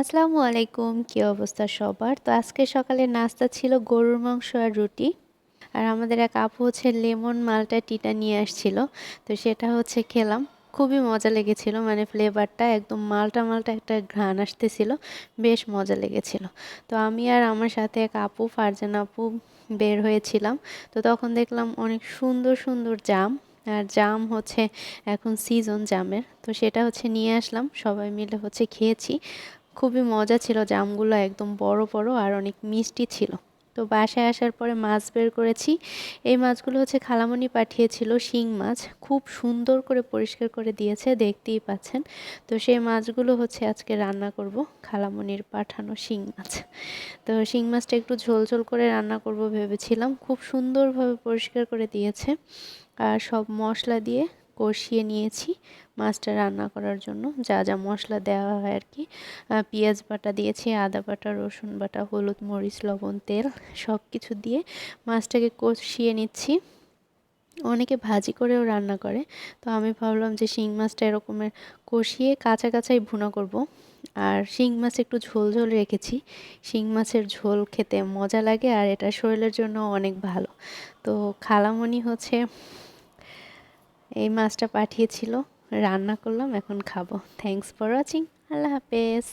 আসসালামু আলাইকুম, কী অবস্থা সবার? তো আজকে সকালে নাস্তা ছিল গরুর মাংস আর রুটি। আর আমাদের এক আপু হচ্ছে লেমন মালটা, টিটা নিয়ে আসছিল। তো সেটা হচ্ছে খেলাম। খুবই মজা লেগেছিল মানে ফ্লেভারটা একদম মালটা মালটা একটা ঘ্রাণ আসতেছিল, বেশ মজা লেগেছিল। তো আমি আর আমার সাথে এক আপু, ফারজান আপু বের হয়েছিলাম। তো তখন দেখলাম অনেক সুন্দর সুন্দর জাম, আর জাম হচ্ছে এখন সিজন জামের। তো সেটা হচ্ছে নিয়ে আসলাম, সবাই মিলে হচ্ছে খেয়েছি। খুবই মজা ছিল, জামগুলো একদম বড় বড় আর অনেক মিষ্টি ছিল। তো বাসায় আসার পরে মাছ বের করেছি। এই মাছগুলো হচ্ছে খালামণি পাঠিয়েছিল, শিং মাছ। খুব সুন্দর করে পরিষ্কার করে দিয়েছে, দেখতেই পাচ্ছেন। তো সেই মাছগুলো হচ্ছে আজকে রান্না করব, খালামণির পাঠানো শিং মাছ। তো শিং মাছটা একটু ঝোল ঝোল করে রান্না করব ভেবেছিলাম। খুব সুন্দরভাবে পরিষ্কার করে দিয়েছে। আর সব মশলা দিয়ে কষিয়ে নিয়েছি মাছটা রান্না করার জন্য। যা যা মশলা দেওয়া হয় আর কি পেঁয়াজ বাটা দিয়েছি, আদা বাটা, রসুন বাটা, হলুদ, মরিচ, লবণ, তেল সব কিছু দিয়ে মাছটাকে কষিয়ে নিচ্ছি। অনেকে ভাজি করেও রান্না করে। তো আমি ভাবলাম যে শিং মাছটা এরকমের কষিয়ে কাঁচা কাঁচাই ভুনা করব। আর শিং মাছ একটু ঝোল ঝোল রেখেছি। শিং মাছের ঝোল খেতে মজা লাগে আর এটা শরীরের জন্য অনেক ভালো। তো খালামণি হচ্ছে এই মাছটা পাঠিয়েছিল রান্না করলাম এখন খাব। থ্যাংকস ফর ওয়াচিং আল্লাহ হাফেজ।